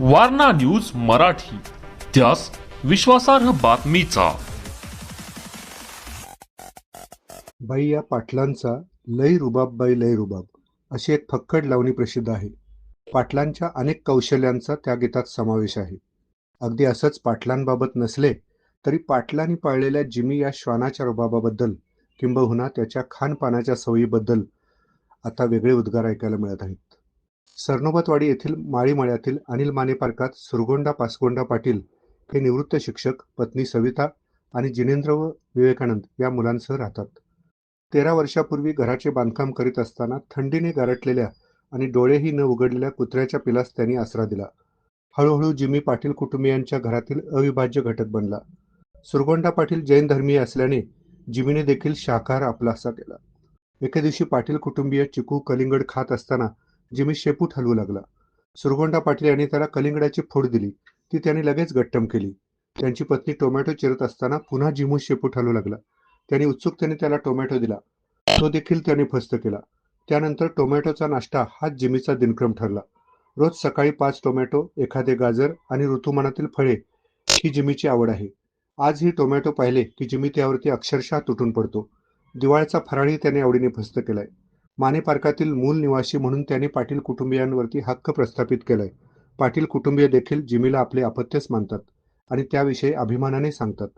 Warna news Marathi. त्यास विश्वासार्ह बातमीचा. बाई या पाटलांचा लय रुबाब बाई लय रुबाब अशी एक फक्कड लावणी प्रसिद्ध आहे. पाटलांच्या अनेक कौशल्यांचा त्या गीतात समावेश आहे. अगदी असंच पाटलांबाबत नसले तरी पाटलांनी पाळलेल्या जिमी या श्वानाच्या रुबाबाबद्दल किंबहुना त्याच्या खानपानाच्या सवयीबद्दल आता वेगळे उद्गार ऐकायला मिळत आहेत. सरनोबतवाडी येथील माळीमळ्यातील अनिल माने पार्कात सुरगोंडा पासगोंडा पाटील हे निवृत्त शिक्षक पत्नी सविता आणि जिनेंद्र व विवेकानंद या मुलांसह राहतात. तेरा वर्षापूर्वी घराचे बांधकाम करीत असताना थंडीने गारटलेल्या आणि डोळेही न उघडलेल्या कुत्र्याच्या पिलास त्यांनी आसरा दिला. हळूहळू जिमी पाटील कुटुंबियांच्या घरातील अविभाज्य घटक बनला. सुरगोंडा पाटील जैन धर्मीय असल्याने जिमीने देखील शाकाहार आपलासा केला. एके दिवशी पाटील कुटुंबीय चिकू कलिंगड खात असताना जिमी शेपूट हलवू लागला. सुरगोंडा पाटील यांनी त्याला कलिंगडाची फोड दिली. ती त्याने लगेच गट्टम केली. त्यांची पत्नी टोमॅटो चिरत असताना पुन्हा जिमू शेपूट हलवू लागला. त्यांनी उत्सुकतेने त्याला टोमॅटो दिला. तो देखील त्याने फस्त केला. त्यानंतर टोमॅटोचा नाश्ता हाच जिमीचा दिनक्रम ठरला. रोज सकाळी पाच टोमॅटो एखादे गाजर आणि ऋतुमानातील फळे ही जिमीची आवड आहे. आज ही टोमॅटो पाहिले की जिमी त्यावरती अक्षरशः तुटून पडतो. दिवाळीचा फराळही त्याने आवडीने फस्त केलाय. माने पार्कातील मूल निवासी म्हणून त्याने पाटील कुटुंबियांवरती हक्क प्रस्थापित केलाय. पाटील कुटुंबीय देखील जिमीला आपले अपत्यच मानतात आणि त्याविषयी अभिमानाने सांगतात.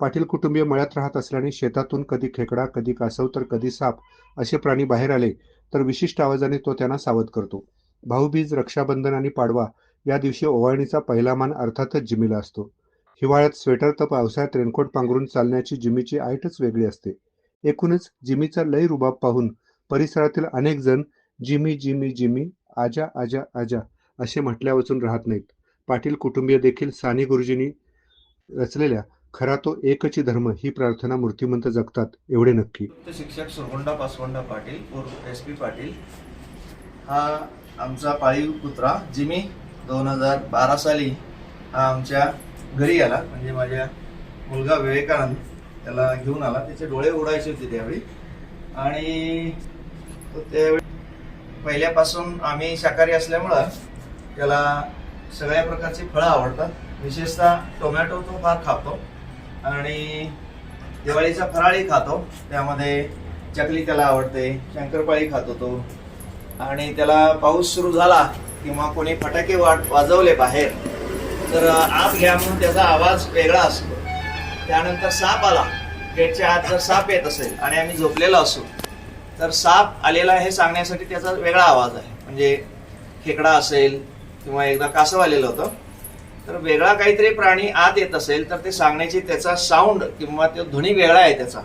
पाटील कुटुंबीय मळ्यात राहत असल्याने शेतातून कधी खेकडा कधी कासव तर कधी साप असे प्राणी बाहेर आले तर विशिष्ट आवाजाने तो त्यांना सावध करतो. भाऊबीज रक्षाबंधन आणि पाडवा या दिवशी ओवाळणीचा पहिला मान अर्थातच जिमीला असतो. हिवाळ्यात स्वेटर तर पावसाळ्यात रेनकोट पांघरून चालण्याची जिमीची आयटच वेगळी असते. एकूणच जिमीचा लय रुबाब पाहून परिसरातील अनेक जण जिमी जिमी जिमी आजा आजा आजा असे म्हटल्यावाचून राहत नाहीत. पाटील कुटुंबीय देखील साने गुरुजींनी रचलेल्या खरा तो एकची धर्म ही प्रार्थना मूर्तिमंत जगतात एवढे नक्की. शिक्षक सुरगोंडा पासवंडा पाटील एस पी पाटील. हा आमचा पाळीव कुत्रा जिमी दोन हजार बारा साली हा आमच्या घरी आला. म्हणजे माझ्या मुलगा विवेकानंद त्याला घेऊन आला. त्याचे डोळे उडायचे होते त्यावेळी. आणि त्यावेळी पहिल्यापासून आम्ही शाकाहारी असल्यामुळं त्याला सगळ्या प्रकारची फळं आवडतात. विशेषतः टोमॅटो तो फार खातो आणि दिवाळीचा फराळी खातो. त्यामध्ये चकली त्याला आवडते शंकरपाळी खातो तो. आणि त्याला पाऊस सुरू झाला किंवा कोणी फटाके वाट वाजवले बाहेर तर आत घ्या म्हणून त्याचा आवाज वेगळा असतो. त्यानंतर साप आला. गेटच्या आत जर साप येत असेल आणि आम्ही झोपलेलो असू तर साप आलेला आहे हे सांगण्यासाठी त्याचा वेगळा आवाज आहे. म्हणजे खेकडा असेल किंवा एकदा कासव आलेलं होतं. तर वेगळा काहीतरी प्राणी आत येत असेल तर ते सांगण्याची त्याचा साऊंड किंवा तो ध्वनी वेगळा आहे त्याचा.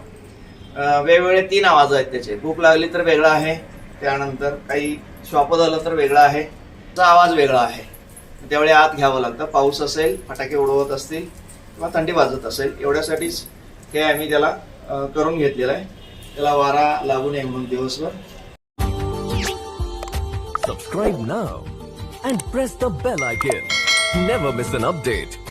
वेगवेगळे तीन आवाज आहेत त्याचे. भूक लागली तर वेगळा आहे त्यानंतर काही श्वाप झालं तर वेगळा आहे त्याचा आवाज वेगळा आहे. त्यावेळी आत घ्यावं लागतं. पाऊस असेल फटाके उडवत असतील किंवा थंडी वाजत असेल एवढ्यासाठीच हे आम्ही त्याला करून घेतलेलं आहे. त्याला वारा लागू नये म्हणून दिवसभर Subscribe now and press the bell icon. Never miss an update.